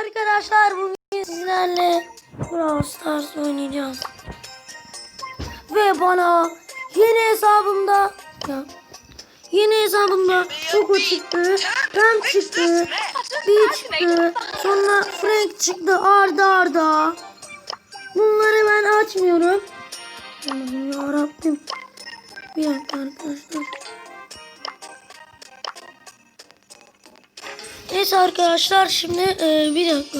arkadaşlar bugün sizlerle Brawl Stars oynayacağız. Ve bana yeni hesabımda ya, yeni hesabımda Choco çıktı, Pam çıktı, B çıktı, sonra Frank çıktı arda arda. Bunları ben açmıyorum. Allah'ım yarabbim. Bir dakika arkadaşlar. Neyse arkadaşlar şimdi e, bir dakika.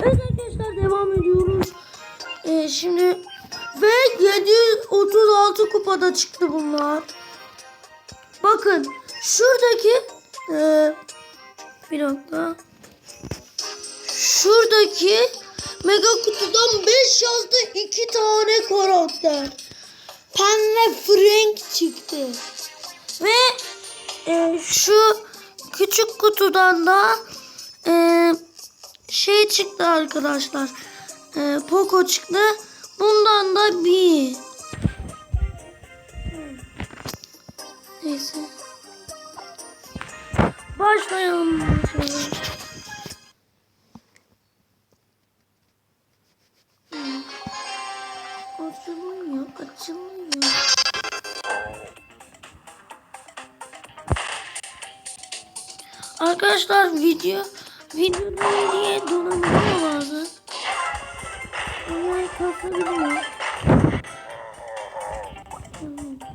Evet arkadaşlar devam ediyoruz. E, şimdi ve 736 kupada çıktı bunlar. Bakın şuradaki e, bir dakika. Şuradaki mega kutudan 5 yazdı 2 tane karakter. Pam ve Frank çıktı. Ve e, şu küçük kutudan da e, şey çıktı arkadaşlar. E, Poco çıktı. Bundan da bir. Neyse. Başlayalım. Şöyle. Arkadaşlar video video diye donanıyor bazen. Olay kasabiliyor.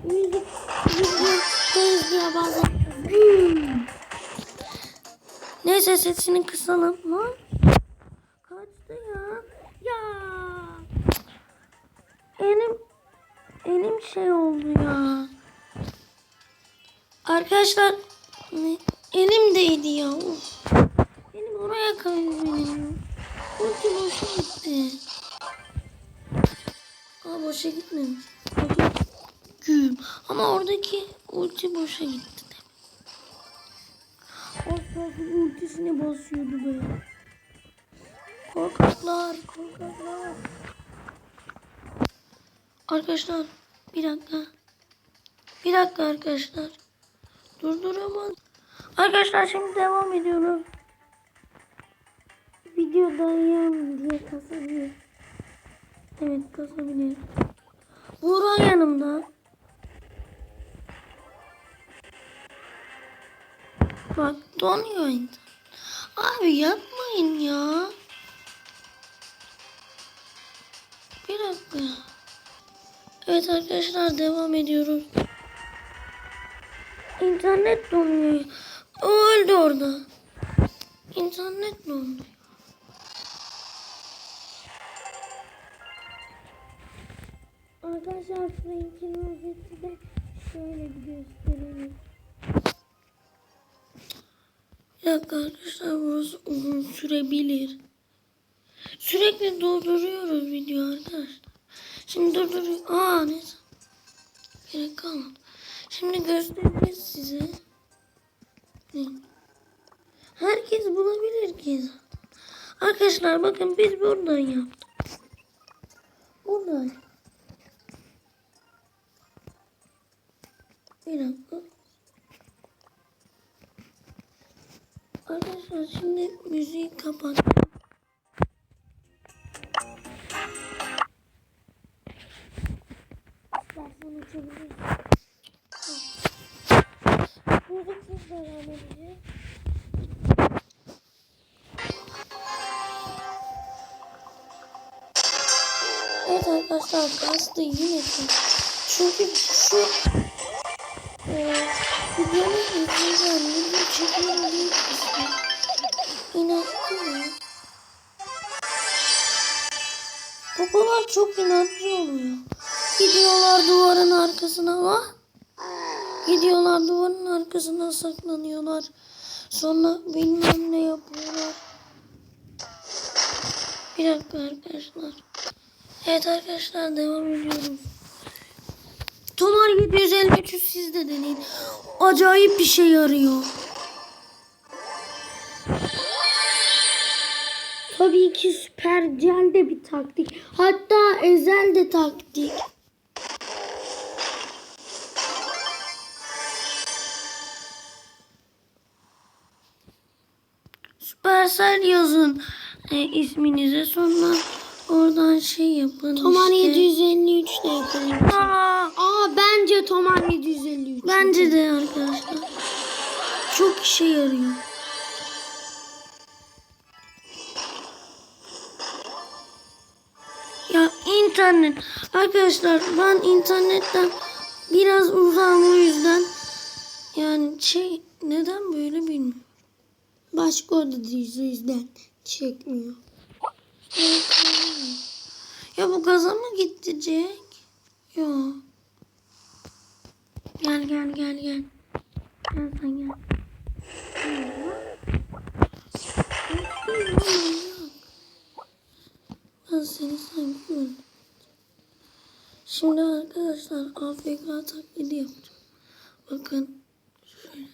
Müzik müzik diye bazen. Hmm. Neyse sesini kısalım. Lan. Kaçtı ya. Ya. Elim elim şey oldu ya. Arkadaşlar ne? Elim değdi ya. Elim oraya kayıyor benim. Ulti boşa gitti. Aa boşa gitmemiş. Güm. Ama oradaki ulti boşa gitti. Osman'ın ultisine basıyordu böyle. Korkaklar, korkaklar. Arkadaşlar bir dakika. Bir dakika arkadaşlar. Durduramaz. Arkadaşlar şimdi devam ediyoruz. Videodayım diye kasabilir. Evet kasabilir. Buğra yanımda. Bak donuyor insan. Abi yapmayın ya. Bir dakika. Evet arkadaşlar devam ediyoruz. İnternet donuyor. O öldü orada. İnternet dondu. Arkadaşlar Frank'in rozeti de şöyle bir göstereyim. Dakika arkadaşlar burası uzun sürebilir. Sürekli durduruyoruz video arkadaşlar. Şimdi durduruyor. Aa neyse. Gerek kalmadı. Şimdi göstereceğiz size. Herkes bulabilir ki zaten. Arkadaşlar bakın biz buradan yaptık. Buradan. Bir dakika. Arkadaşlar şimdi müziği kapat. Müziksiz devam edeceğiz. Evet arkadaşlar kastı yine. Çünkü şu e, videonun izleyeceğim video çekmeyi değil kısmı. İnatçı ya. Babalar çok inatçı oluyor. Gidiyorlar duvarın arkasına ama gidiyorlar duvarın arkasına saklanıyorlar. Sonra bilmem ne yapıyorlar. Bir dakika arkadaşlar. Evet arkadaşlar devam ediyoruz. Tomar 753 siz de deneyin. Acayip bir şey yarıyor. Tabii ki Süpercel de bir taktik. Hatta Ezel de taktik. Supercell yazın e, isminize sonra oradan şey yapın. Tomar işte. 753 de yapalım. Aa, Aa bence Tomar 753. bence de arkadaşlar. Çok işe yarıyor. Ya internet. Arkadaşlar ben internetten biraz uzağım o yüzden. Yani şey neden böyle bilmiyorum. Başka odada yüzden çekmiyor. Ya bu gaza mı gidecek? Yok. Gel gel gel gel. Gel sen gel. Ben seni sanki. Şimdi arkadaşlar AFK taklidi yapacağım. Bakın. Şöyle.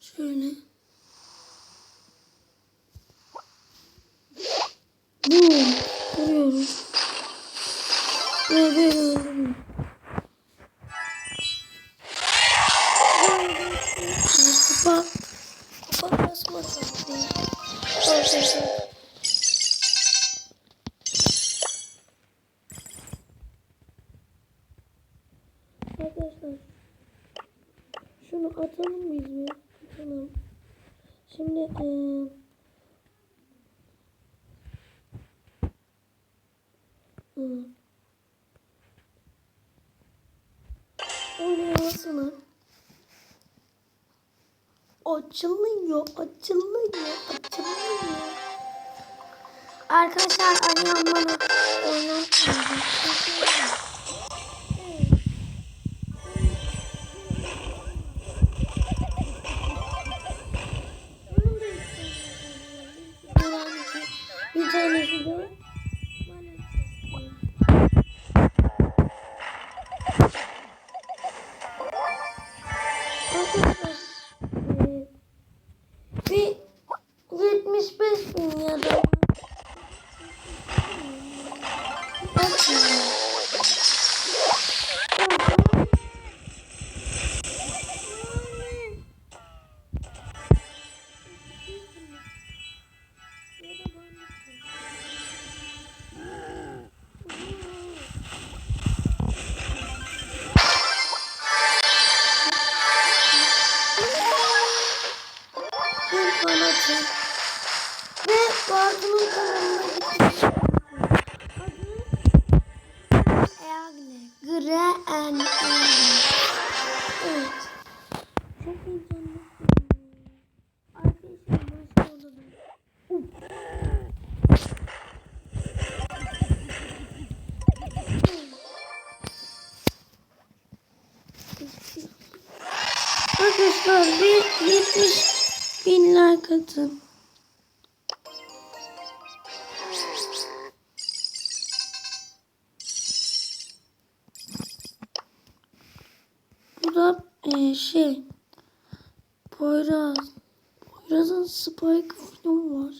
Şöyle. Boom. Vuruyorum. Ve böyle öldüm. Kupa. Kupa basmasın. Arkadaşlar. Arkadaşlar. Şunu atalım biz bir. Atalım. Şimdi eee Hı. Oynamasını. Açılıyor, açılıyor, açılıyor. Arkadaşlar arayan bana oynatmayacak. Çok heyecanlı. Arkadaşlar başka odada. Arkadaşlar bir 70 bin like atın. Bu da eee, şey Poyraz. Poyraz'ın Spike falan var.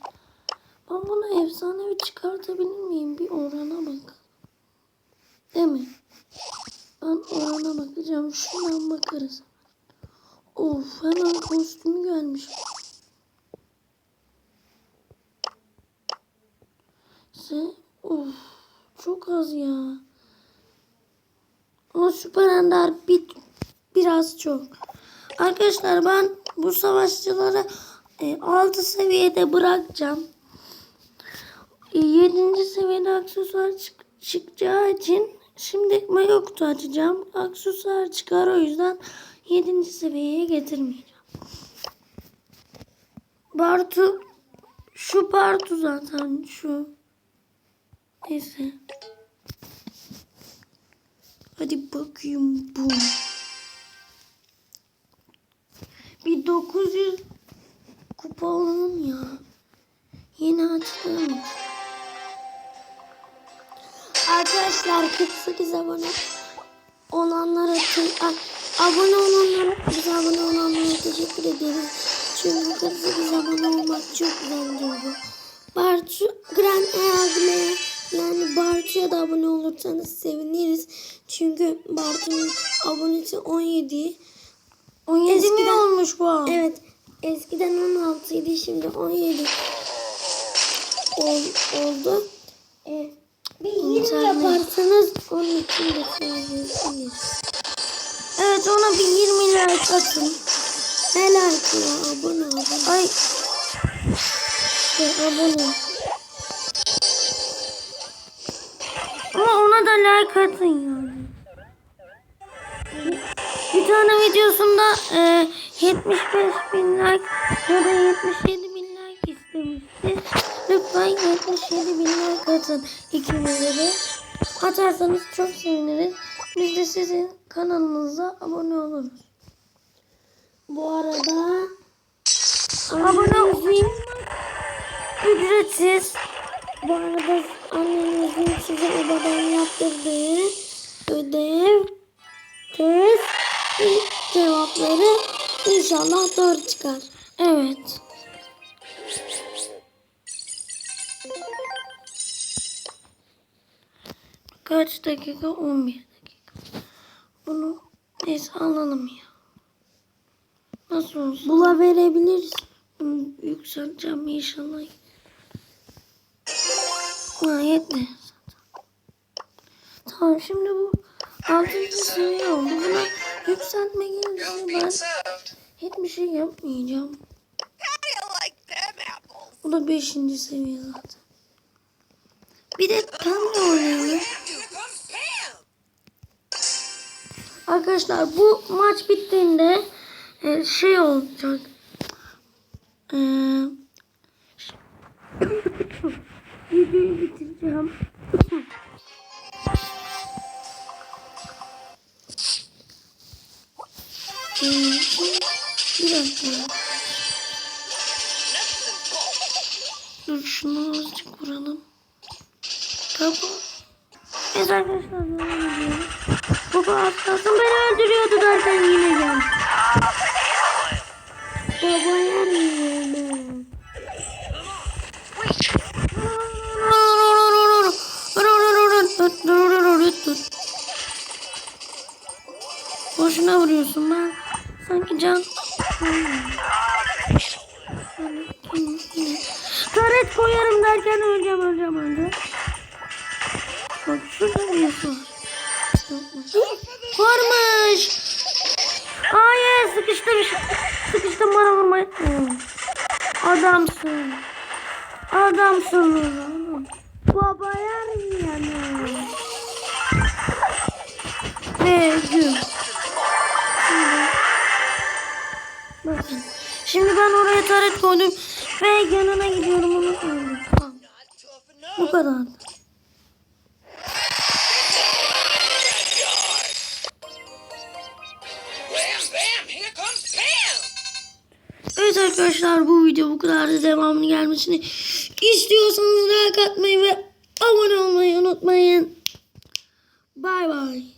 Ben bunu efsanevi çıkartabilir miyim? Bir orana bak. Değil mi? Ben orana bakacağım. Şuradan bakarız. Of hemen kostümü gelmiş. Sen, of çok az ya. Ama süper ender bir, biraz çok. Arkadaşlar ben bu savaşçıları 6 seviyede bırakacağım. 7. seviyede aksesuar çık- çıkacağı için şimdi mayo kutu açacağım. Aksesuar çıkar o yüzden 7. seviyeye getirmeyeceğim. Bartu şu Bartu zaten şu. Neyse. Hadi bakayım bu. Bir 900 kupa alalım ya. Yeni açtım. Arkadaşlar 48 abone olanlara abone olanlara bize abone olanlara teşekkür ederiz. Çünkü 48 abone olmak çok güzel duygu. Bartu Grand Eagle yani Bartu'ya da abone olursanız seviniriz. Çünkü Bartu'nun abonesi 17. 17 mi Eskiden- olmuş bu? Evet eskiden 16 idi şimdi 17 ol, oldu. E, bir 20 İnternet. yaparsanız onun için de seviyorsunuz. Evet ona bir 20 like atın. Helal ki ya abone abone. Ay İşte abone. ama ona da like atın yani. Bir tane videosunda e, 75 bin like ya da 77 bin like istemişti. Lütfen 77 bin like atın ikimize de. Atarsanız çok seviniriz. Biz de sizin kanalınıza abone oluruz. Bu arada Abone olmayı ücretsiz. bu arada annenizin size obadan yaptırdığı ödev test cevapları inşallah doğru çıkar. Evet. Kaç dakika? 11 dakika. Bunu neyse alalım ya. Nasıl olsun? Bula verebiliriz. Bunu yükselteceğim inşallah. Gayet ne? Tamam şimdi bu 6. seviye oldu. Buna yükseltme gelince ben hiçbir şey yapmayacağım. Bu da 5. seviye zaten. Bir de oynayalım. Here comes Pam! Arkadaşlar bu maç bittiğinde e, şey olacak. E, videoyu bitireceğim. bir dakika. Dur şunu azıcık vuralım. Tamam. Evet arkadaşlar devam ediyoruz. Baba az kalsın beni öldürüyordu derken yine geldi. Baba yerine. Öleceğim öleceğim öleceğim. Bak şurada birisi var. Varmış. Hayır sıkıştım. Sıkıştım bana vurmayın. Hmm. Adamsın. Adamsın. Baba. Ve gün. Şimdi. Bakın. Şimdi ben oraya taret koydum. Ve yanına gidiyorum onu koydum. Bu kadar. Evet arkadaşlar bu video bu kadar da devamını gelmesini istiyorsanız like atmayı ve abone olmayı unutmayın. Bay bay.